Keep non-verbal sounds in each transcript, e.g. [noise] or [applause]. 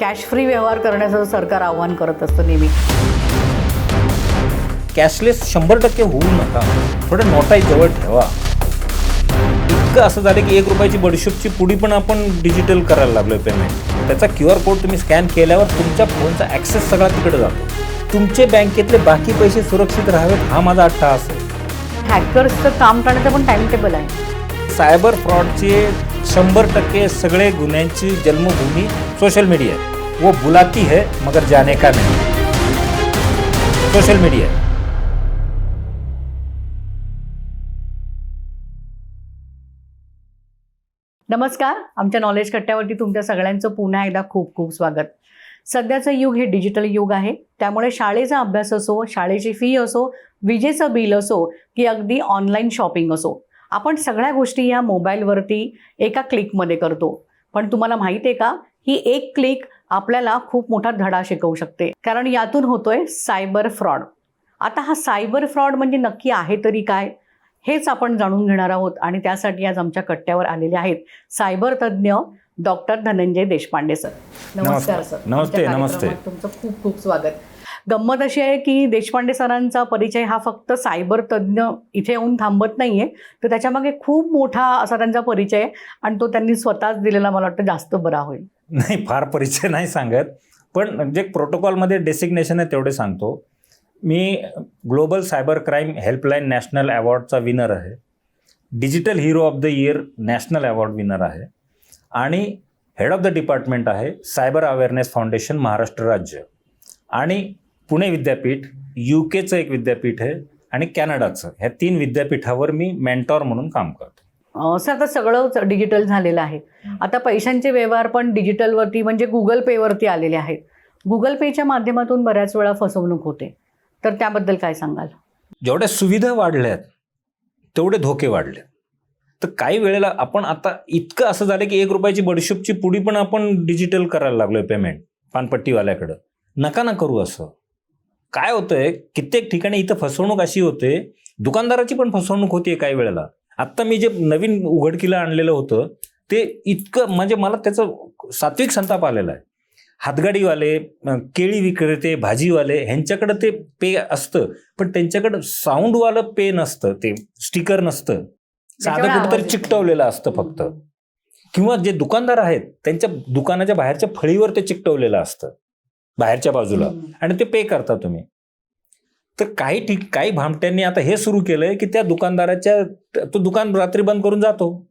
Cash free व्यवहार करण्याचं सरकार आव्हान करत असतं नेहमी. कॅशलेस शंभर टक्के होऊ नका. थोडं नोटाई जवळ ठेवा. इतकं असं झालं की एक रुपयाची बडीशोपची पुडी पण आपण डिजिटल करायला लागलोय पेमेंट त्याचा क्यू आर कोड तुम्ही स्कॅन केल्यावर तुमच्या फोनचा ॲक्सेस सगळा तिकडे जातो. तुमचे बँकेतले बाकी पैसे सुरक्षित राहावेत हा माझा अट्टहास आहे हॅकर्सचं काम करण्याचं पण टाइम टेबल आहे. सायबर फ्रॉडचे शंभर टक्के सगळे गुन्ह्यांची जन्मभूमी सोशल मीडिया आहे. वो बुलाती है मगर जाने का नाही. सोशल मीडिया नमस्कार. आमच्या नॉलेज कट्ट्यावरती तुमच्या सगळ्यांचं पुन्हा एकदा खूप खूप स्वागत. सध्याचं युग हे डिजिटल युग आहे. त्यामुळे शाळेचा अभ्यास असो शाळेची फी असो विजेचं बिल असो की अगदी ऑनलाईन शॉपिंग असो. आपण सगळ्या गोष्टी या मोबाईलवरती एका क्लिकमध्ये करतो. पण तुम्हाला माहिती आहे का? ही एक क्लिक आपल्याला खूप मोठा धडा शिकवू शकते. कारण यातून होतोय सायबर फ्रॉड. आता हा सायबर फ्रॉड म्हणजे नक्की आहे तरी काय? हेच आपण जाणून घेणार आहोत आणि त्यासाठी आज आमच्या कट्ट्यावर आलेले आहेत सायबर तज्ज्ञ डॉक्टर धनंजय देशपांडे सर. नमस्कार. सर. नमस्ते, नमस्ते. तुमचं खूप खूप स्वागत. गंमत अशी आहे की देशपांडे सरांचा परिचय हा फक्त सायबर तज्ज्ञ इथे येऊन थांबत नाही आहे तर त्याच्यामागे खूप मोठा असा त्यांचा परिचय आहे आणि तो त्यांनी स्वतःच दिलेला मला वाटतं जास्त बरा होईल. नाही फार परिचय नाही सांगत. पण जे प्रोटोकॉलमध्ये डेसिग्नेशन आहे तेवढे सांगतो. मी global cyber crime helpline national अवॉर्डचा winner आहे. Digital hero of the year national award winner आहे. आणि हेड ऑफ द डिपार्टमेंट आहे सायबर अवेअरनेस फाउंडेशन महाराष्ट्र राज्य. आणि पुणे विद्यापीठ यू केचं एक विद्यापीठ आहे आणि कॅनडाचं. ह्या तीन विद्यापीठावर मी मेंटॉर म्हणून काम करतो. अं, सर आता सगळं डिजिटल झालेलं आहे. आता पैशांचे व्यवहार पण डिजिटलवरती म्हणजे गुगल पेवरती आलेले आहेत. गुगल पेच्या माध्यमातून बऱ्याच वेळा फसवणूक होते. तर त्याबद्दल काय सांगाल? जेवढ्या सुविधा वाढल्यात तेवढे धोके वाढले. तर काही वेळेला आपण आता इतकं असं झालं की एक रुपयाची बडीशोपची पुडी पण आपण डिजिटल करायला लागलोय पेमेंट पानपट्टीवाल्याकडं. नका ना करू असं. काय होतंय कित्येक ठिकाणी इथं फसवणूक अशी होते दुकानदाराची पण फसवणूक होतीये काही वेळेला. आत्ता मी जे नवीन उघडकीला आणलेलं होतं ते इतकं म्हणजे मला त्याचं सात्विक संताप आलेला आहे. हातगाडीवाले केळी विक्रेते भाजीवाले ह्यांच्याकडे ते पे असतं पण त्यांच्याकडे साऊंडवालं पे नसतं ते स्टिकर नसतं. साधं कुठंतरी. चिकटवलेलं असतं फक्त. किंवा जे दुकानदार आहेत त्यांच्या दुकानाच्या बाहेरच्या फळीवर ते चिकटवलेलं असतं. बाहेरच्या बाजूला. आणि ते पे करता तुम्ही. तर काही ठीक काही भामट्यांनी आता हे सुरू केलंय की त्या दुकानदाराच्या तो दुकान रात्री बंद करून जातो.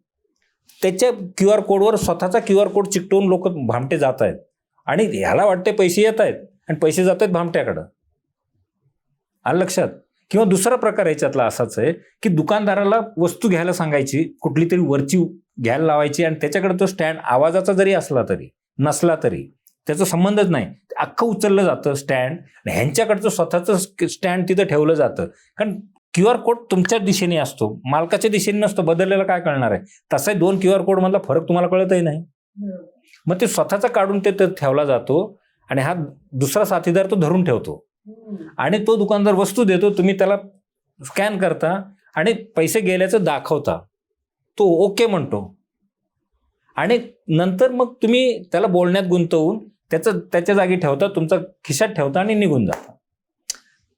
त्याच्या क्यू आर कोडवर स्वतःचा क्यू आर कोड चिकटवून लोक भामटे जात आहेत. आणि ह्याला वाटते पैसे येत आहेत आणि पैसे जात आहेत भामट्याकडं. आलं लक्षात? किंवा दुसरा प्रकार याच्यातला असाच आहे की दुकानदाराला वस्तू घ्यायला सांगायची कुठली तरी वरची घ्यायला लावायची आणि त्याच्याकडे तो स्टँड आवाजाचा जरी असला तरी नसला तरी त्याचा संबंधच नाही. अख्खं उचललं जातं स्टँड. आणि ह्यांच्याकडचं स्वतःचं स्टँड तिथं ठेवलं जातं. कारण क्यू आर कोड तुमच्याच दिशेने असतो. मालकाच्या दिशेने नसतो. बदललेला काय कळणार आहे? तसाही दोन क्यू आर कोड मधला फरक तुम्हाला कळतही नाही. मग ते स्वतःचा काढून ते ते ठेवला जातो. आणि हा दुसरा साथीदार तो धरून ठेवतो. आणि तो दुकानदार वस्तू देतो. तुम्ही त्याला स्कॅन करता आणि पैसे गेल्याचं दाखवता. तो ओके म्हणतो. आणि नंतर मग तुम्ही त्याला बोलण्यात गुंतवून त्याचं त्याच्या जागी ठेवता तुमचा खिशात ठेवता आणि निघून जाता.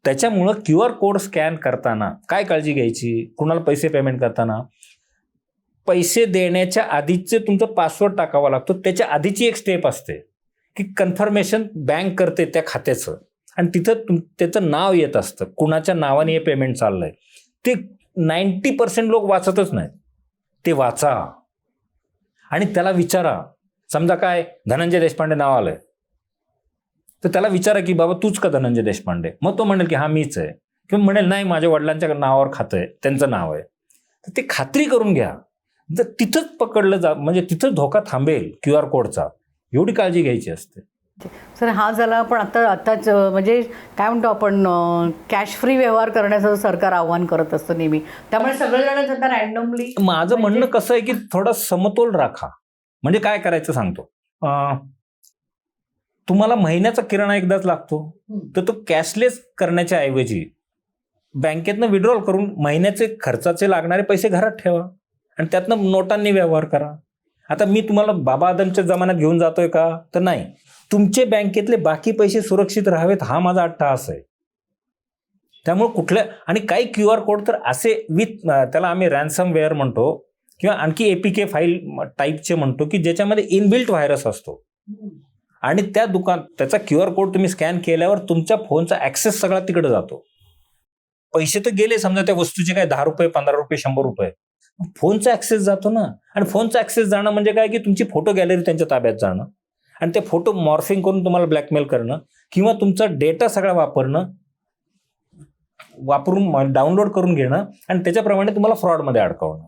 त्याच्यामुळं क्यू आर कोड स्कॅन करताना काय काळजी घ्यायची? कुणाला पैसे पेमेंट करताना? पैसे देण्याच्या आधीचे तुमचं पासवर्ड टाकावा लागतो. त्याच्या आधीची एक स्टेप असते की कन्फर्मेशन बँक करते त्या खात्याचं. आणि तिथं तुम त्याचं नाव येत असतं. कुणाच्या नावाने हे पेमेंट चाललं आहे ते नाईन्टी पर्सेंट लोक वाचतच नाहीत. ते वाचा. आणि त्याला विचारा. समजा काय धनंजय देशपांडे नाव आलंय. तर त्याला विचारा की बाबा तूच का धनंजय देशपांडे? मग तो म्हणेल की हा मीच आहे. किंवा म्हणेल नाही माझ्या वडिलांच्या नावावर खातं आहे त्यांचं नाव आहे. तर ते खात्री करून घ्या. जर तिथंच पकडलं जा म्हणजे तिथंच धोका थांबेल क्यू आर कोडचा एवढी काळजी घ्यायची असते. सर हा झाला पण आता आताच अं, म्हणजे काय म्हणतो आपण कॅश फ्री व्यवहार करण्याचं सरकार आव्हान करत असतं नेहमी. त्यामुळे सगळेजण आता रॅन्डमली माझं म्हणजे- म्हणणं कसं आहे की थोडा समतोल राखा. म्हणजे काय करायचं सांगतो? तुम्हाला महिन्याचा किराणा एकदाच लागतो. तर तो कॅशलेस करण्याच्या ऐवजी बँकेतनं विड्रॉल करून महिन्याचे खर्चाचे लागणारे पैसे घरात ठेवा आणि त्यातनं नोटांनी व्यवहार करा. आता मी तुम्हाला बाबा आदमच्या जमान्यात घेऊन जातोय का? तर नाही. तुमचे बँकेतले बाकी पैसे सुरक्षित राहावेत हा माझा अट्टहास आहे. त्यामुळे कुठल्या आणि काही क्यू आर कोड तर असे विथ त्याला आम्ही रॅन्सम वेअर म्हणतो. किंवा आणखी एपीके फाईल टाईपचे म्हणतो की ज्याच्यामध्ये इनबिल्ट व्हायरस असतो. आणि त्या दुकान त्याचा क्यू आर कोड तुम्ही स्कॅन केल्यावर तुमच्या फोनचा ऍक्सेस सगळा तिकडे जातो. पैसे तर गेले समजा त्या वस्तूचे काय दहा रुपये पंधरा रुपये शंभर रुपये. फोनचा ऍक्सेस जातो ना. आणि फोनचा ऍक्सेस जाणं म्हणजे काय की तुमची फोटो गॅलरी त्यांच्या ताब्यात जाणं. आणि ते फोटो मॉर्फिंग करून तुम्हाला ब्लॅकमेल करणं किंवा तुमचा डेटा सगळा वापरणं वापरून डाउनलोड करून घेणं आणि त्याच्याप्रमाणे तुम्हाला फ्रॉडमध्ये अडकवणं.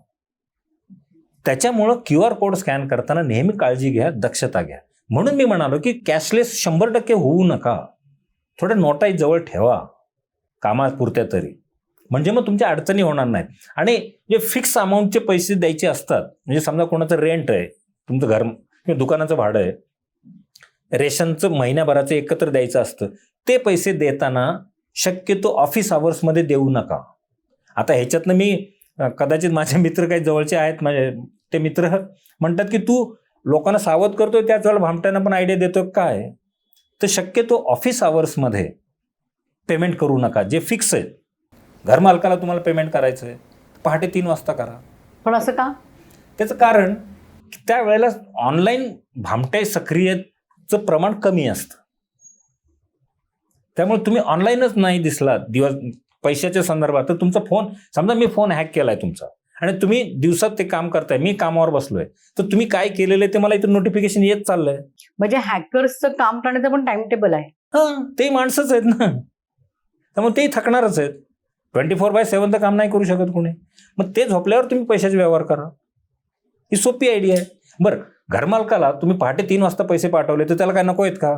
त्याच्यामुळं क्यू आर कोड स्कॅन करताना नेहमी काळजी घ्या दक्षता घ्या. म्हणून मी म्हणालो की कॅशलेस शंभर टक्के होऊ नका. थोड्या नोटाही जवळ ठेवा. कामापुरत्या तरी. म्हणजे मग तुमच्या अडचणी होणार नाहीत. आणि जे फिक्स अमाऊंटचे पैसे द्यायचे असतात म्हणजे समजा कोणाचं रेंट आहे तुमचं घर किंवा दुकानाचं भाडं आहे रेशनचं महिन्याभराचं एकत्र द्यायचं असतं ते पैसे देताना शक्यतो ऑफिस आवर्समध्ये देऊ नका. आता ह्याच्यातनं मी कदाचित माझे मित्र काही जवळचे आहेत माझे ते मित्र म्हणतात की तू लोकांना सावध करतोय त्याच वेळेला भामट्यांना पण आयडिया देतो काय? तर शक्यतो ऑफिस आवर्समध्ये पेमेंट करू नका जे फिक्स आहेत घरमालकाला तुम्हाला पेमेंट करायचं आहे पहाटे तीन वाजता करा. पण असं का? त्याचं कारण त्यावेळेला ऑनलाईन भामटे सक्रियचं प्रमाण कमी असतं. त्यामुळे तुम्ही ऑनलाईनच नाही दिसला दिवस पैशाच्या संदर्भात. तर तुमचा फोन समजा मी फोन हॅक केलाय तुमचा आणि तुम्ही दिवसात ते काम करताय मी कामावर बसलोय. तर तुम्ही काय केलेलं आहे ते मला इथून नोटिफिकेशन येत चाललंय. म्हणजे हॅकर्सचं काम करण्याचं पण टाइम टेबल आहे. हां ते माणसंच आहेत ना. त्यामुळे तेही थकणारच आहेत. ट्वेंटी फोर बाय सेवन तर काम नाही करू शकत कोणी. मग ते झोपल्यावर तुम्ही पैशाचे व्यवहार करा. ही सोपी आयडिया आहे. बरं घरमालकाला तुम्ही पहाटे तीन वाजता पैसे पाठवले तर त्याला काय नको आहेत का?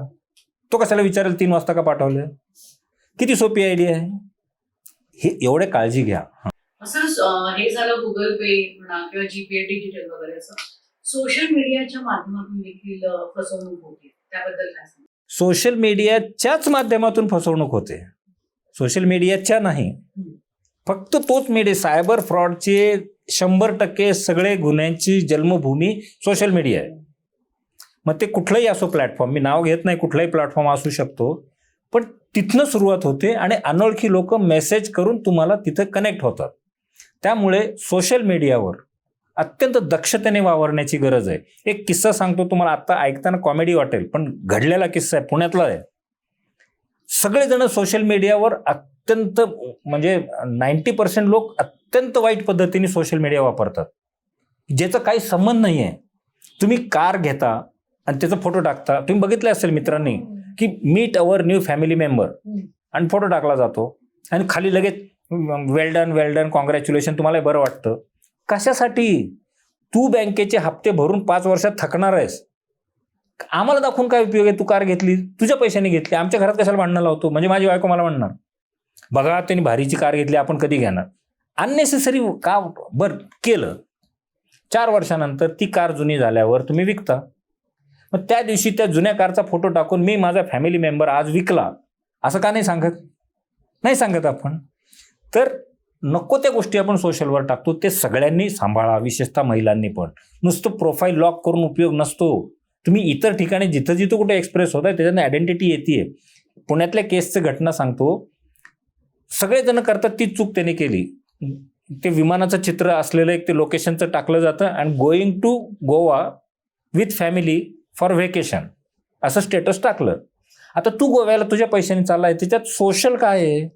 तो कशाला विचारेल तीन वाजता का पाठवले? किती सोपी आयडिया आहे. हे एवढे काळजी घ्या. अं, हे झालं गुगल पे म्हणा किंवा जीपे डिजिटल वगैरे असं. सोशल मीडियाच्या माध्यमातून देखील फसवणूक होते. त्याबद्दल काय सोशल मीडियाच्याच माध्यमातून फसवणूक होते. सोशल मीडियाच्या नाही. फक्त तोच मीडिया सायबर फ्रॉडचे शंभर टक्के सगळे गुन्ह्यांची जन्मभूमी सोशल मीडिया आहे. मग ते कुठलंही असो प्लॅटफॉर्म मी नाव घेत नाही कुठलाही प्लॅटफॉर्म असू शकतो. पण तिथनं सुरुवात होते आणि अनोळखी लोक मेसेज करून तुम्हाला तिथं कनेक्ट होतात. त्यामुळे सोशल मीडियावर अत्यंत दक्षतेने वावरण्याची गरज आहे. एक किस्सा सांगतो तुम्हाला आत्ता ऐकताना कॉमेडी वाटेल पण घडलेला किस्सा आहे पुण्यातला आहे. सगळेजण सोशल मीडियावर अत्यंत म्हणजे नाईन्टी पर्सेंट लोक अत्यंत वाईट पद्धतीने सोशल मीडिया वापरतात. ज्याचा काही संबंध नाही आहे तुम्ही कार घेता आणि त्याचा फोटो टाकता. तुम्ही बघितले असेल मित्रांनी की meet our new family member आणि फोटो टाकला जातो. आणि खाली लगेच well done well done congratulation तुम्हाला बरं वाटतं. कशासाठी? तू बँकेचे हप्ते भरून पाच वर्षात थकणार आहेस. आम्हाला दाखवून काय उपयोग आहे? तू कार घेतली तुझ्या पैशाने घेतली आमच्या घरात कशाला भांडणं लावतो? म्हणजे माझी बायको मला म्हणणार. बघा त्यांनी भारीची कार घेतली आपण कधी घेणार? अननेसेसरी का बरं केलं? चार वर्षानंतर ती कार जुनी झाल्यावर तुम्ही विकता. मग त्या दिवशी त्या जुन्या कारचा फोटो टाकून मी माझा फॅमिली मेंबर आज विकला. असं का नाही सांगत? नाही सांगत आपण. तर नको त्या गोष्टी आपण सोशलवर टाकतो. ते सगळ्यांनी सांभाळा विशेषतः महिलांनी पण. नुसतं प्रोफाईल लॉक करून उपयोग नसतो. तुम्ही इतर ठिकाणी जिथं जिथं कुठे एक्सप्रेस होत आहे त्याच्यानं आयडेंटिटी येते पुण्यातल्या केसचं घटना सांगतो. सगळेजण करतात ती चूक त्याने केली. ते विमानाचं चित्र असलेलं एक ते लोकेशनचं टाकलं जातं. आणि going to Goa with family for vacation. असं स्टेटस टाकलं. आता तू गोव्याला तुझ्या पैशाने आहे त्याच्यात सोशल काय आहे?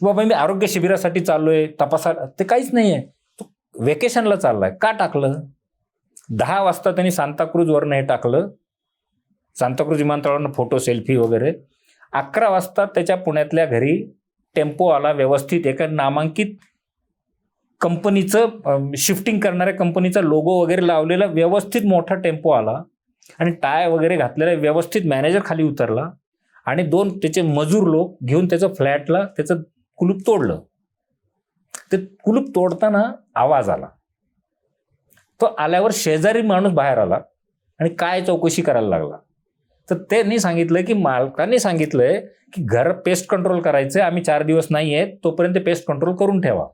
बाबा मी आरोग्य शिबिरासाठी चाललोय तपासा ते काहीच नाही आहे तू व्हेकेशनला चाललाय का टाकलं? दहा वाजता त्यांनी सांताक्रूजवरनं हे टाकलं. सांताक्रूज विमानतळावरनं फोटो सेल्फी वगैरे. अकरा वाजता त्याच्या पुण्यातल्या घरी टेम्पो आला व्यवस्थित एका नामांकित कंपनीचं शिफ्टिंग करणाऱ्या कंपनीचा लोगो वगैरे लावलेला व्यवस्थित मोठा टेम्पो आला आणि टाय वगैरे घातलेला व्यवस्थित मॅनेजर खाली उतरला आणि दोन त्याचे मजूर लोक घेऊन त्याचं फ्लॅटला त्याचं कुलूप तोडलं. ते कुलूप तोडताना आवाज आला. तो आल्यावर शेजारी माणूस बाहेर आला आणि काय चौकशी करायला लागला. तर त्यांनी सांगितलं की मालकाने सांगितलंय की घर पेस्ट कंट्रोल करायचं आम्ही चार दिवस नाही आहेत तोपर्यंत पेस्ट कंट्रोल करून ठेवा.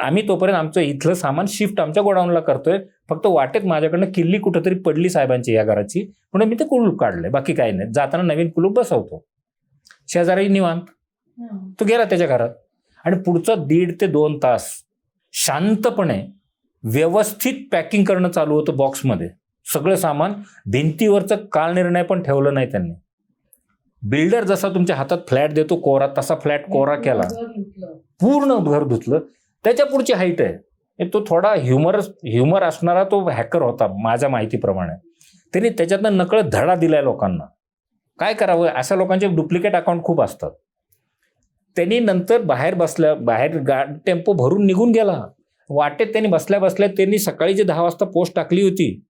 आम्ही तोपर्यंत आमचं इथलं सामान शिफ्ट आमच्या गोडाऊनला करतोय. फक्त वाटेत माझ्याकडनं किल्ली कुठंतरी पडली साहेबांची या घराची. म्हणून मी ते कुलूप काढलंय. बाकी काही नाही. जाताना नवीन कुलूप बसवतो. शेजारी निवांत. तो गेला त्याच्या घरात. आणि पुढचा दीड ते दोन तास शांतपणे व्यवस्थित पॅकिंग करणं चालू होतं बॉक्समध्ये सगळं सामान भिंतीवरचं काल निर्णय पण ठेवलं नाही त्यांनी. बिल्डर जसा तुमच्या हातात फ्लॅट देतो कोरा तसा फ्लॅट कोरा केला. पूर्ण घर धुतलं. त्याच्या पुढची हाईट आहे. तो थोडा ह्युमर ह्युमर असणारा तो हॅकर होता माझ्या माहितीप्रमाणे. त्यांनी त्याच्यातनं नकळत धडा दिलाय लोकांना. काय करावं? अशा लोकांचे डुप्लिकेट अकाउंट खूप असतात. त्यांनी नंतर बाहेर बसल्या बाहेर गा टेम्पो भरून निघून गेला. वाटेत त्यांनी बसल्या बसल्या त्यांनी सकाळी जी दहा वाजता पोस्ट टाकली होती.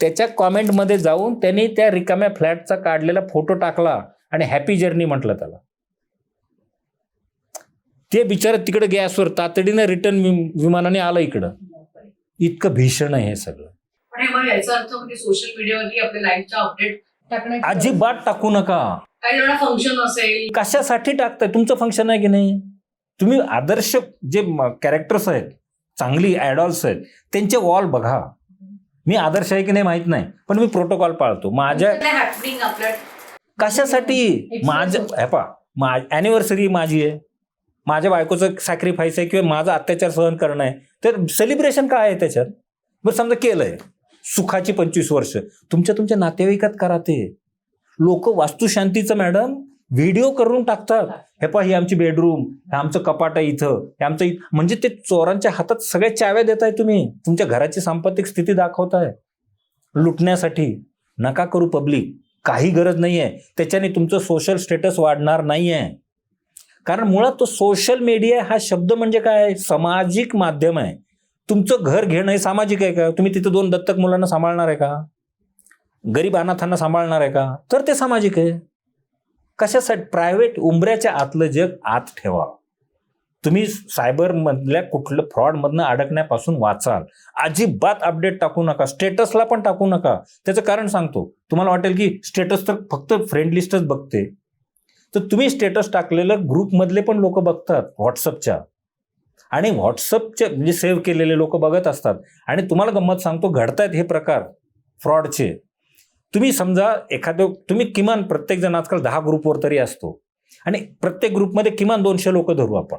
त्याच्या कॉमेंटमध्ये जाऊन त्यांनी त्या रिकाम्या फ्लॅटचा काढलेला फोटो टाकला आणि हॅपी जर्नी म्हटलं त्याला. ते बिचारं तिकडे गॅसवर तातडीनं रिटर्न विमानाने आलं इकडं. इतकं भीषण आहे हे सगळं. म्हणजे सोशल मीडियावरती आपल्या लाईफचा अपडेट अजिबात टाकू नका. काही फंक्शन असेल. कशासाठी टाकताय? तुमचं फंक्शन आहे की नाही? तुम्ही आदर्श जे कॅरेक्टर्स आहेत चांगली ॲडॉल्स आहेत त्यांचे वॉल बघा. मी आदर्श आहे की नाही माहीत नाही पण मी प्रोटोकॉल पाळतो. माझ्या आपल्या कशासाठी? माझं हे ॲनिव्हर्सरी माझी आहे. माझ्या बायकोचं सॅक्रिफाईस आहे किंवा माझा अत्याचार सहन करणं आहे. तर सेलिब्रेशन काय आहे त्याच्यात? बरं समजा केलंय. सुखाची पंचवीस वर्ष. तुमच्या तुमच्या नातेवाईकात करा ते. लोक वास्तुशांतीचं मॅडम व्हिडिओ करून टाकतात. हे पहा ही आमची बेडरूम हे आमचं कपाट आहे इथं. हे आमचं म्हणजे ते चोरांच्या हातात सगळ्या चाव्या देताय तुम्ही. तुमच्या घराची सांपत्तिक स्थिती दाखवताय. लुटण्यासाठी नका करू पब्लिक काही गरज नाही आहे त्याच्याने तुमचं सोशल स्टेटस वाढणार नाही आहे कारण मुळात तो सोशल मीडिया हा शब्द म्हणजे काय? सामाजिक माध्यम आहे. तुमचं घर घेणं हे सामाजिक आहे का? तुम्ही तिथं दोन दत्तक मुलांना सांभाळणार आहे का? गरीब अनाथांना सांभाळणार आहे का? तर ते सामाजिक आहे. कशासाठी? प्रायव्हेट उंबऱ्याच्या आतलं जग आत ठेवा. तुम्ही सायबरमधल्या कुठलं फ्रॉडमधनं अडकण्यापासून वाचाल. अजिबात अपडेट टाकू नका. स्टेटसला पण टाकू नका. त्याचं कारण सांगतो. तुम्हाला वाटेल की स्टेटस तर फक्त फ्रेंड लिस्टच बघते. तर तुम्ही स्टेटस टाकलेलं ग्रुपमधले पण लोक बघतात व्हॉट्सअपच्या. आणि व्हॉट्सअपच्या म्हणजे सेव्ह केलेले लोक बघत असतात. आणि तुम्हाला गंमत सांगतो घडतायत हे प्रकार फ्रॉडचे. तुम्ही समजा एखादं तुम्ही किमान प्रत्येक जण आजकाल दहा ग्रुपवर तरी असतो. आणि प्रत्येक ग्रुपमध्ये किमान दोनशे लोक धरू आपण.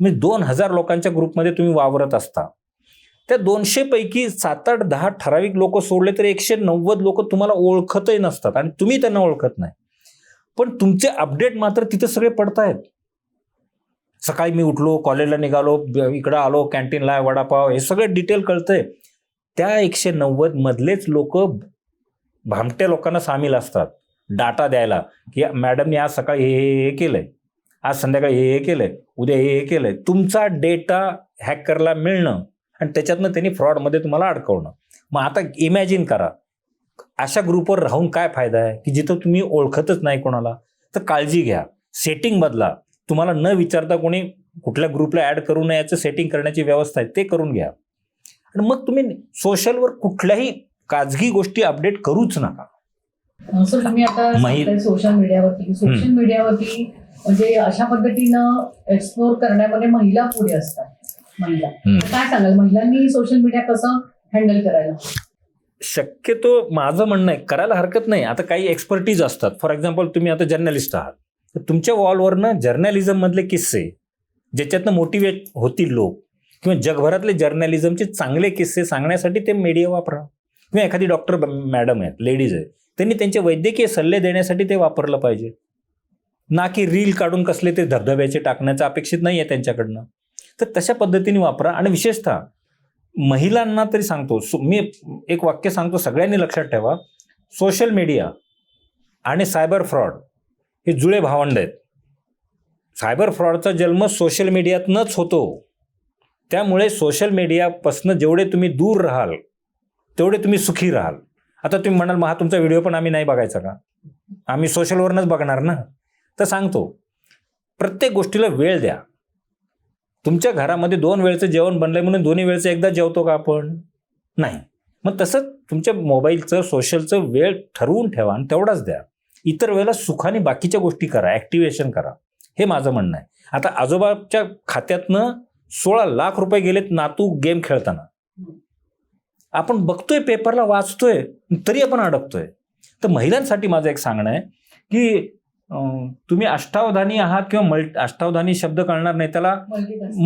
म्हणजे दोन हजार लोकांच्या ग्रुपमध्ये तुम्ही वावरत असता. त्या दोनशेपैकी सात आठ दहा ठराविक लोक सोडले तर एकशे नव्वद लोक तुम्हाला ओळखतही नसतात. आणि तुम्ही त्यांना ओळखत नाही. पण तुमचे अपडेट मात्र तिथे सगळे पडतायत. सकाळी मी उठलो कॉलेजला निघालो ब- इकडं आलो कॅन्टीनला वडापाव हे सगळं डिटेल कळतंय. त्या एकशे नव्वद मधलेच लोक भामट्या लोकांना सामील असतात. डाटा द्यायला की मॅडमने आज सकाळी हे हे हे केलंय. आज संध्याकाळी हे हे केलंय. उद्या हे हे केलंय. तुमचा डेटा हॅकरला मिळणं आणि त्याच्यातनं त्यांनी फ्रॉडमध्ये तुम्हाला अडकवणं. मग आता इमॅजिन करा. अशा ग्रुपवर राहून काय फायदा आहे? की जिथं तुम्ही ओळखतच नाही कोणाला तर काळजी घ्या. सेटिंग बदला. तुम्हाला न विचारता कोणी कुठल्या ग्रुपला ऍड करू नये याचं सेटिंग करण्याची व्यवस्था आहे ते करून घ्या. आणि मग तुम्ही सोशलवर कुठल्याही खाजगी गोष्टी अपडेट करूच नका. असं तुम्ही आता माहित- सोशल मीडियावरती सोशल मीडियावरती म्हणजे अशा पद्धतीनं एक्सप्लोर करण्यामध्ये महिला पुढे असतात महिला. काय सांगाल? महिलांनी सोशल मीडिया कसं हँडल करायला? शक्यतो माझं म्हणणं आहे करायला हरकत नाही. आता काही एक्सपर्टीज असतात. फॉर एक्झाम्पल तुम्ही आता जर्नलिस्ट आहात. तर तुमच्या वॉलवरनं जर्नलिझममधले किस्से ज्याच्यातनं मोटिवेट होतील लोक किंवा जगभरातले जर्नलिझमचे चांगले किस्से सांगण्यासाठी ते मीडिया वापरा. किंवा एखादी डॉक्टर मॅडम आहेत लेडीज आहेत त्यांनी त्यांचे वैद्यकीय सल्ले देण्यासाठी ते वापरलं पाहिजे. ना की रील काढून कसले ते धबधब्याचे टाकण्याचं अपेक्षित नाही आहे त्यांच्याकडनं. तर तशा पद्धतीने वापरा. आणि विशेषतः महिलांना तरी सांगतो. मी एक वाक्य सांगतो सगळ्यांनी लक्षात ठेवा. सोशल मीडिया आणि सायबर फ्रॉड हे जुळे भावंड आहेत. सायबर फ्रॉडचा जन्म सोशल मीडियातनंच होतो. त्यामुळे सोशल मीडियापासून जेवढे तुम्ही दूर राहाल तेवढे तुम्ही सुखी राहाल. आता तुम्ही म्हणाल मग हा तुमचा व्हिडिओ पण आम्ही नाही बघायचा का? आम्ही सोशलवरनंच बघणार ना? तर सांगतो प्रत्येक गोष्टीला वेळ द्या. तुमच्या घरामध्ये दोन वेळचं जेवण बनलंय म्हणून दोन्ही वेळचं एकदा जेवतो का आपण? नाही. मग तसंच तुमच्या मोबाईलचं सोशलचं वेळ ठरवून ठेवा आणि तेवढाच द्या. इतर वेळेला सुखाने बाकीच्या गोष्टी करा ॲक्टिवेशन करा. हे माझं म्हणणं आहे. आता आजोबाच्या खात्यातनं सोळा लाख रुपये गेलेत नातू गेम खेळताना. आपण बघतोय पेपरला वाचतोय तरी आपण अडकतोय. तर महिलांसाठी माझं एक सांगणं आहे की तुम्ही अष्टावधानी आहात किंवा मल्ट अष्टावधानी शब्द कळणार नाही त्याला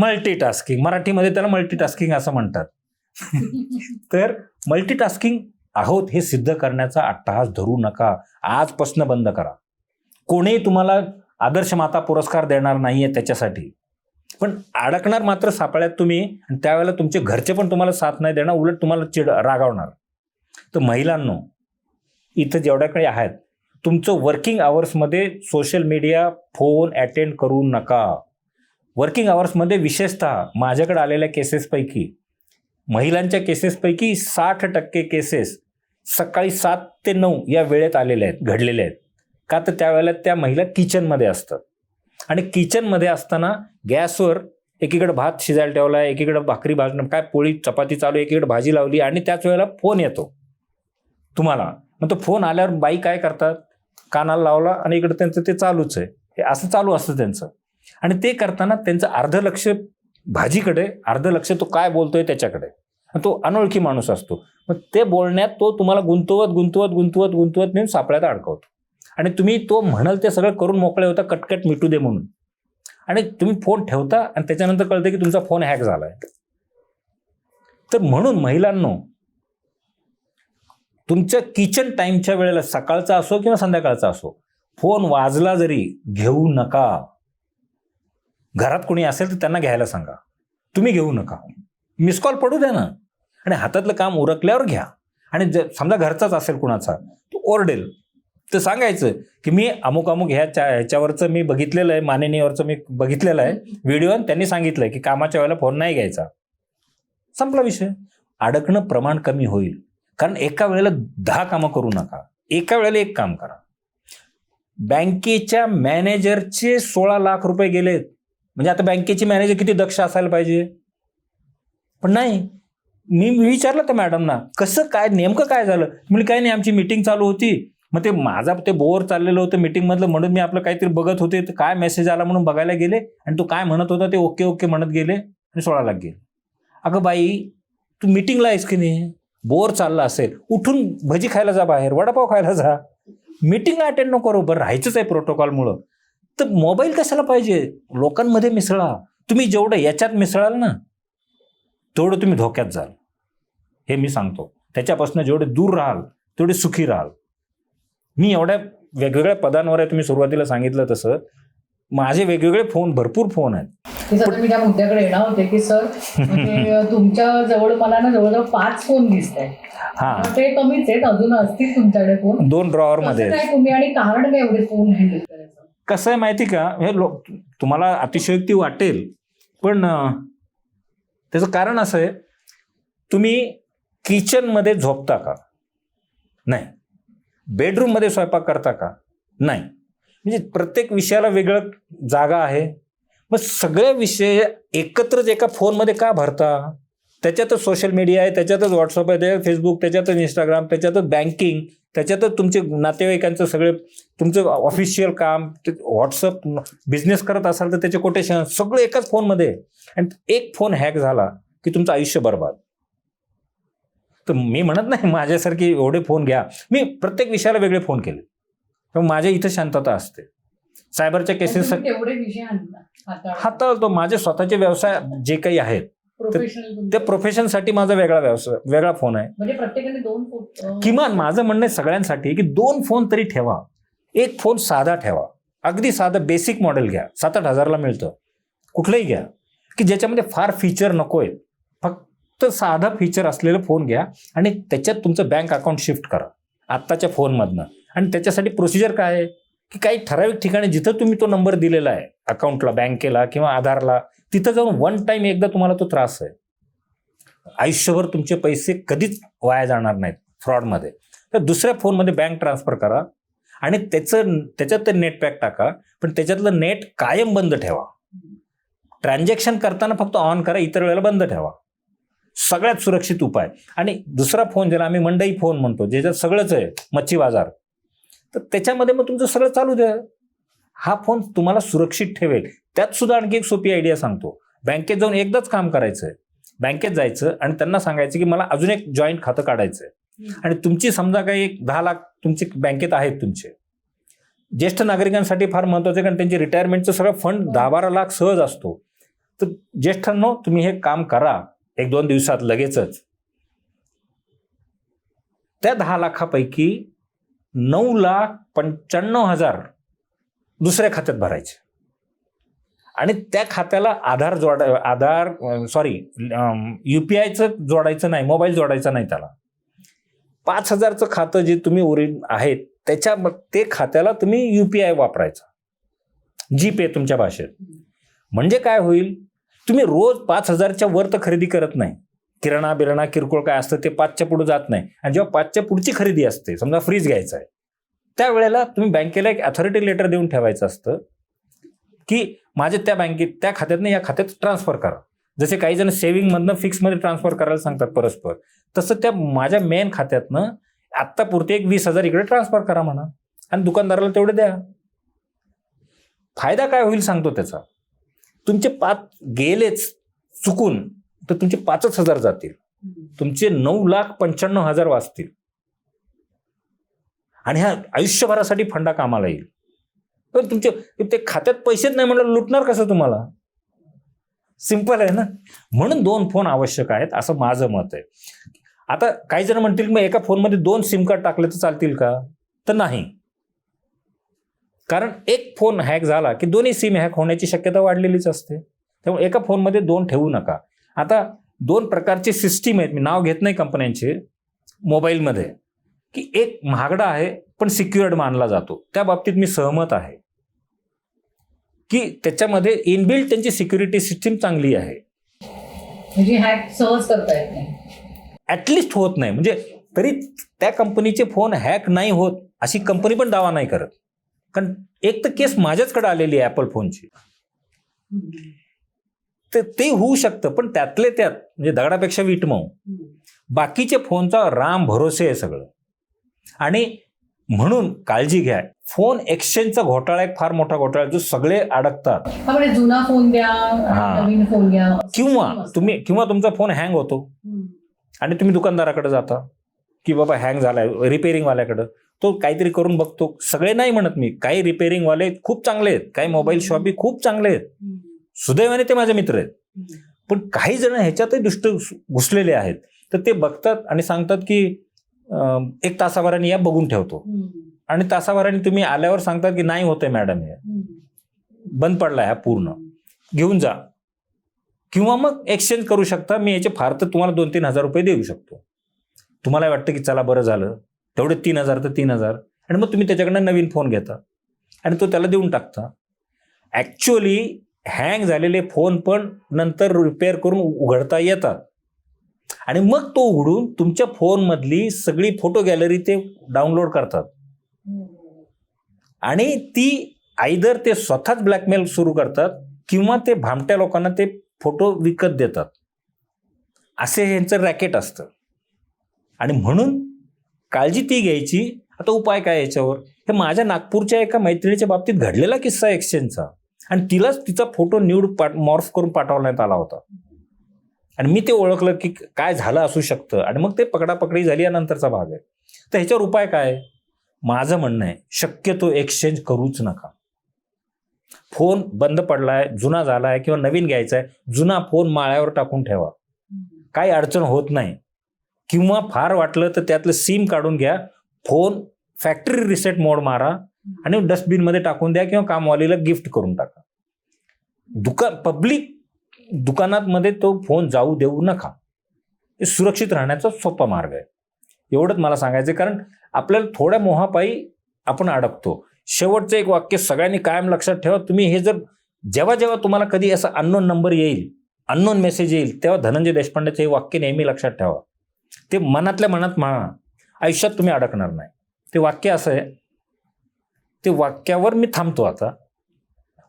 मल्टीटास्किंग मराठीमध्ये त्याला मल्टीटास्किंग असं म्हणतात. [laughs] तर मल्टीटास्किंग आहोत हे सिद्ध करण्याचा अट्टहास धरू नका. आजपासून बंद करा. कोणीही तुम्हाला आदर्श माता पुरस्कार देणार नाहीये त्याच्यासाठी. पण अडकणार मात्र सापळ्यात तुम्ही आणि त्यावेळेला तुमचे घरचे पण तुम्हाला साथ नाही देणार उलट तुम्हाला चिड रागावणार. तर महिलांनो इथं जेवढ्या काही आहेत तुमचं वर्किंग आवर्समध्ये सोशल मीडिया फोन अटेंड करू नका. वर्किंग आवर्समध्ये विशेषतः माझ्याकडे आलेल्या केसेसपैकी महिलांच्या केसेसपैकी साठ टक्के केसेस सकाळी सात ते नऊ या वेळेत आलेल्या आहेत घडलेल्या आहेत. का तर त्यावेळेला त्या महिला किचनमध्ये असतात. आणि किचनमध्ये असताना गॅसवर एकीकडे भात शिजायला ठेवला एकीकडे भाकरी भाजणं काय पोळी चपाती चालू एकीकडे भाजी लावली आणि त्याच वेळेला फोन येतो. तुम्हाला. मग तो फोन आल्यावर बाई काय करतात? कानाला लावला आणि इकडे त्यांचं ते चालूच आहे. हे असं चालू असतं त्यांचं. आणि ते करताना त्यांचं अर्ध लक्ष भाजीकडे अर्ध लक्ष तो काय बोलतोय त्याच्याकडे. तो अनोळखी माणूस असतो. मग ते बोलण्यात तो तुम्हाला गुंतवत गुंतवत गुंतवत गुंतवत नेऊन सापळ्यात अडकवतो. आणि तुम्ही तो म्हणाल ते सगळं करून मोकळे होता कटकट मिटू दे म्हणून. आणि तुम्ही फोन ठेवता आणि त्याच्यानंतर कळतं की तुमचा फोन हॅक झालाय. तर म्हणून महिलांनो तुमच्या किचन टाईमच्या वेळेला सकाळचा असो किंवा संध्याकाळचा असो फोन वाजला जरी घेऊ नका. घरात कोणी असेल तर त्यांना घ्यायला सांगा. तुम्ही घेऊ नका. मिस कॉल पडू द्या ना. आणि हातातलं काम उरकल्यावर घ्या. आणि जर समजा घरचाच असेल कुणाचा तो ओरडेल. तर सांगायचं की मी अमुक अमुक ह्या च्या- ह्याच्यावरचं मी बघितलेलं आहे माननीयवरचं मी बघितलेलं आहे व्हिडिओ आणि त्यांनी सांगितलं की कामाच्या वेळेला फोन नाही घ्यायचा. संपला विषय. अडकणं प्रमाण कमी होईल. कारण एका वेळेला दहा कामं करू नका. एका वेळेला एक काम करा. बँकेच्या मॅनेजरचे सोळा लाख रुपये गेलेत. म्हणजे आता बँकेचे मॅनेजर किती दक्ष असायला पाहिजे? पण नाही. मी विचारलं त्या मॅडमना कसं काय नेमकं काय झालं? म्हणजे काय नाही आमची मीटिंग चालू होती. मग ते माझा ते बोर चाललेलं होतं मीटिंगमधलं. म्हणून मी आपलं काहीतरी बघत होते. तर काय मेसेज आला म्हणून बघायला गेले. आणि तो काय म्हणत होता ते ओके ओके म्हणत गेले. आणि सोळा लाख गेले. अगं बाई तू मीटिंगला आहेस की नाही? बोर चालला असेल उठून भजी खायला जा बाहेर वडापाव खायला जा. मीटिंग अटेंड नको बरोबर राहायचंच आहे प्रोटोकॉलमुळं तर मोबाईल कशाला पाहिजे? लोकांमध्ये मिसळा. तुम्ही जेवढं याच्यात मिसळाल ना तेवढं तुम्ही धोक्यात जाल. हे मी सांगतो. त्याच्यापासून जेवढे दूर राहाल तेवढे सुखी राहाल. मी एवढ्या वेगवेगळ्या पदांवर आहे तुम्ही सुरुवातीला सांगितलं तसं. माझे वेगवेगळे फोन भरपूर फोन आहेत. मी त्या मुद्द्याकडे येणार होते की सर म्हणजे तुमच्या जवळ मला ना जवळजवळ पाच फोन दिसत आहेत. हा. ते कमीच आहेत अजून असतील तुमच्याकडे फोन. दोन ड्रॉवर मध्ये कसं आहेत. काय तुम्ही आणि कारण काय एवढे फोन हँडल करायचं? कसं आहे माहिती का? हे लो तुम्हाला अतिशयोक्ती वाटेल पण अं, त्याचं कारण असं आहे तुम्ही किचनमध्ये झोपता का? नाही. बेडरूममध्ये स्वयंपाक करता का? नाही. म्हणजे प्रत्येक विषयाला वेगळं जागा आहे. मग सगळे विषय एकत्रच एका फोनमध्ये का भरता? त्याच्यातच सोशल मीडिया आहे त्याच्यातच व्हॉट्सअप आहे त्याच्यात फेसबुक त्याच्यातच इंस्टाग्राम त्याच्यातच बँकिंग त्याच्यातच तुमचे नातेवाईकांचं सगळे तुमचं ऑफिशियल काम व्हॉट्सअप बिझनेस करत असाल तर त्याचे कोटेशन सगळं एकाच फोनमध्ये. आणि एक फोन हॅक झाला की तुमचं आयुष्य बरबाद. तर मी म्हणत नाही माझ्यासारखे एवढे फोन घ्या. मी प्रत्येक विषयाला वेगळे फोन केले. पण माझ्या इथं शांतता असते. सायबरच्या केसेस हाताळता. माझे स्वतःचे व्यवसाय जे काही आहेत त्या प्रोफेशनसाठी माझा वेगळा व्यवसाय वेगळा फोन आहे. म्हणजे प्रत्येकाने दोन फोन किमान माझं म्हणणं आहे सगळ्यांसाठी की दोन फोन तरी ठेवा. एक फोन साधा ठेवा. अगदी साधं बेसिक मॉडेल घ्या. सात आठ हजारला मिळतं. कुठलंही घ्या. की ज्याच्यामध्ये फार फीचर नको आहेत फक्त साधा फीचर असलेलं फोन घ्या आणि त्याच्यात तुमचं बँक अकाउंट शिफ्ट करा. आत्ताच्या फोनमधनं आणि त्याच्यासाठी प्रोसिजर काय आहे? की काही ठराविक ठिकाणी जिथं तुम्ही तो नंबर दिलेला आहे अकाउंटला बँकेला किंवा आधारला तिथं जाऊन वन टाईम एकदा तुम्हाला तो त्रास आहे. आयुष्यभर तुमचे पैसे कधीच वाया जाणार नाहीत फ्रॉडमध्ये तर दुसऱ्या फोनमध्ये बँक ट्रान्सफर करा आणि त्याचं त्याच्यात ते नेट पॅक टाका पण त्याच्यातलं नेट कायम बंद ठेवा. ट्रान्झॅक्शन करताना फक्त ऑन करा इतर वेळेला बंद ठेवा. सगळ्यात सुरक्षित उपाय. आणि दुसरा फोन ज्याला आम्ही मंडई फोन म्हणतो ज्याच्यात सगळंच आहे मच्छी बाजार तर त्याच्यामध्ये मग तुमचं सगळं चालू द्या. हा फोन तुम्हाला सुरक्षित ठेवेल. त्यात सुद्धा आणखी एक सोपी आयडिया सांगतो. बँकेत जाऊन एकदाच काम करायचं आहे बँकेत जायचं आणि त्यांना सांगायचं की मला अजून एक जॉईंट खातं काढायचं आहे आणि तुमची समजा काही एक दहा लाख तुमचे बँकेत आहेत तुमचे. ज्येष्ठ नागरिकांसाठी फार महत्वाचं आहे कारण त्यांचे रिटायरमेंटचं सगळं फंड दहा बारा लाख सहज असतो. तर ज्येष्ठांनो तुम्ही हे काम करा. एक दोन दिवसात लगेचच. त्या दहा लाखापैकी नऊ लाख पंच्याण्णव हजार दुसऱ्या खात्यात भरायचे. आणि त्या खात्याला आधार जोडा आधार सॉरी यू पी आयचं जोडायचं नाही मोबाईल जोडायचा नाही त्याला. पाच हजारचं खातं जे तुम्ही ओरि आहेत त्याच्या ते खात्याला तुम्ही यू पी आय वापरायचा. जी पे तुमच्या भाषेत. म्हणजे काय होईल? तुम्ही रोज पाच हजारच्या वर तर खरेदी करत नाही. किराणा बिराणा किरकोळ काय असतं ते पाचच्या पुढे जात नाही. आणि जेव्हा पाचच्या पुढची खरेदी असते समजा फ्रीज घ्यायचा आहे त्यावेळेला तुम्ही बँकेला एक अथॉरिटी लेटर देऊन ठेवायचं असतं की माझे त्या बँकेत त्या खात्यातनं या खात्यात ट्रान्सफर करा. जसे काही जण सेव्हिंगमधनं फिक्समध्ये ट्रान्सफर करायला सांगतात परस्पर तसं त्या माझ्या मेन खात्यातनं आत्तापुरते एक वीस हजार इकडे ट्रान्सफर करा म्हणा. आणि दुकानदाराला तेवढे द्या. फायदा काय होईल सांगतो त्याचा. तुमचे पाच गेलेच चुकून तर तुमचे पाचच हजार जातील. तुमचे नऊ लाख पंच्याण्णव हजार वाचतील. आणि ह्या आयुष्यभरासाठी फंडा कामाला येईल. पण तुमचे ते खात्यात पैसेच नाही म्हणलं लुटणार कसं तुम्हाला? सिंपल आहे ना? म्हणून दोन फोन आवश्यक आहेत असं माझं मत आहे. आता काही जण म्हणतील मग एका फोनमध्ये दोन सिम कार्ड टाकले तर चालतील का? तर नाही. कारण एक फोन हॅक झाला की दोन्ही सिम हॅक होण्याची शक्यता वाढलेलीच असते. त्यामुळे एका फोनमध्ये दोन ठेवू नका. आता दोन प्रकारचे सिस्टीम आहेत. मी नाव घेत नाही कंपन्यांचे मोबाईलमध्ये की एक महागडा आहे पण सिक्युअर्ड मानला जातो. त्या बाबतीत मी सहमत आहे. की त्याच्यामध्ये इनबिल्ट त्यांची सिक्युरिटी सिस्टीम चांगली आहे. म्हणजे हॅक सहज करता येत नाही. ॲटलिस्ट होत नाही. म्हणजे तरी त्या कंपनीचे फोन हॅक नाही होत अशी कंपनी पण दावा नाही करत. कारण एक तर केस माझ्याचकडे आलेली आहे ॲपल फोनची तर ते होऊ शकतं पण त्यातले त्यात म्हणजे दगडापेक्षा विटमऊ बाकीचे फोनचा राम भरोसे आहे सगळं. आणि म्हणून काळजी घ्या फोन एक्सचेंजचा घोटाळा एक फार मोठा घोटाळा जो सगळे अडकतात. जुना फोन द्या. नवीन फोन घ्या. किंवा तुम्ही किंवा तुमचा फोन हँग होतो. आणि तुम्ही दुकानदाराकडे जाता की बाबा हँग झालाय रिपेअरिंगवाल्याकडे तो काहीतरी करून बघतो. सगळे नाही म्हणत मी काही रिपेअरिंगवाले खूप चांगले आहेत काही मोबाईल शॉपी खूप चांगले आहेत. सुदैवाने ते माझे मित्र आहेत. पण काही जण ह्याच्यातही दुष्ट घुसलेले आहेत. तर ते बघतात आणि सांगतात की एक तासाभराने या बघून ठेवतो. आणि तासाभराने तुम्ही आल्यावर सांगतात की नाही होतंय मॅडम हे. बंद पडलाय हा पूर्ण. घेऊन जा. किंवा मग एक्सचेंज करू शकता. मी याचे फार तर तुम्हाला दोन तीन हजार रुपये देऊ शकतो. तुम्हाला वाटतं की चला बरं झालं. तेवढे तीन हजार तर तीन हजार. आणि मग तुम्ही त्याच्याकडनं नवीन फोन घेता. आणि तो त्याला देऊन टाकता. ॲक्च्युअली हँग झालेले फोन पण नंतर रिपेअर करून उघडता येतात. आणि मग तो उघडून तुमच्या फोनमधली सगळी फोटो गॅलरी ते डाउनलोड करतात. आणि ती आयदर ते स्वतःच ब्लॅकमेल सुरू करतात किंवा ते भामट्या लोकांना ते फोटो विकत देतात. असे यांचं रॅकेट असतं. आणि म्हणून काळजी ती घ्यायची. आता उपाय काय याच्यावर? हे माझ्या नागपूरच्या एका मैत्रिणीच्या बाबतीत घडलेला किस्सा एक्सचेंजचा आणि तिलाच तिचा फोटो निवड पाठ मॉर्फ करून पाठवण्यात आला होता. आणि मी ते ओळखलं की काय झालं असू शकतं. आणि मग ते पकडापकडी झाली या नंतरचा भाग आहे. तर ह्याच्यावर उपाय काय? माझं म्हणणं आहे शक्यतो एक्सचेंज करूच नका. फोन बंद पडलाय जुना झालाय किंवा नवीन घ्यायचा आहे जुना फोन माळ्यावर टाकून ठेवा. काही अडचण होत नाही. किंवा फार वाटलं तर त्यातलं सिम काढून घ्या. फोन फॅक्टरी रिसेट मोड मारा. आणि डस्टबिनमध्ये टाकून द्या किंवा कामवालीला गिफ्ट करून टाका. दुकान पब्लिक दुकानात तो फोन जाऊ देऊ नका. हे सुरक्षित राहण्याचा सोपा मार्ग आहे. एवढंच मला सांगायचं कारण आपल्याला थोड्या मोहापायी आपण अडकतो. शेवटचं एक वाक्य सगळ्यांनी कायम लक्षात ठेवा. तुम्ही हे जर जेव्हा जेव्हा तुम्हाला कधी असा अननोन नंबर येईल अननोन मेसेज येईल तेव्हा धनंजय देशपांडेचं हे वाक्य नेहमी लक्षात ठेवा. ते मनातल्या मनात म्हणा आयुष्यात तुम्ही अडकणार नाही. ते वाक्य असं आहे ते वाक्यावर मी थांबतो आता.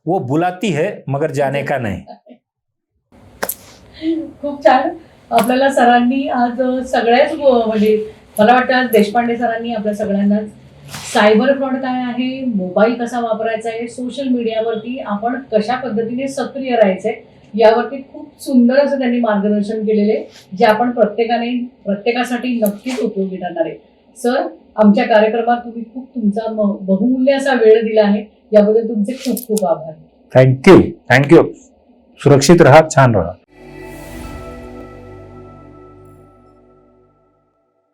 वो बुलाती है मगर जाने का नाही. खूप छान. आपल्याला सरांनी आज सगळ्याच म्हणजे मला वाटतं आज देशपांडे सरांनी आपल्या सगळ्यांना सायबर फ्रॉड काय आहे मोबाईल कसा वापरायचा आहे सोशल मीडियावरती आपण कशा पद्धतीने सक्रिय राहायचंय यावरती खूप सुंदर असं त्यांनी मार्गदर्शन केलेले जे आपण प्रत्येकाने प्रत्येकासाठी नक्कीच उपयोगी ठरणार आहे. सर आमच्या कार्यक्रमात तुम्ही खूप तुमचा म- बहुमूल्य असा वेळ दिला आहे. याबद्दल तुमचे खूप खूप आभार. थँक्यू थँक्यू सुरक्षित राहा छान राहा.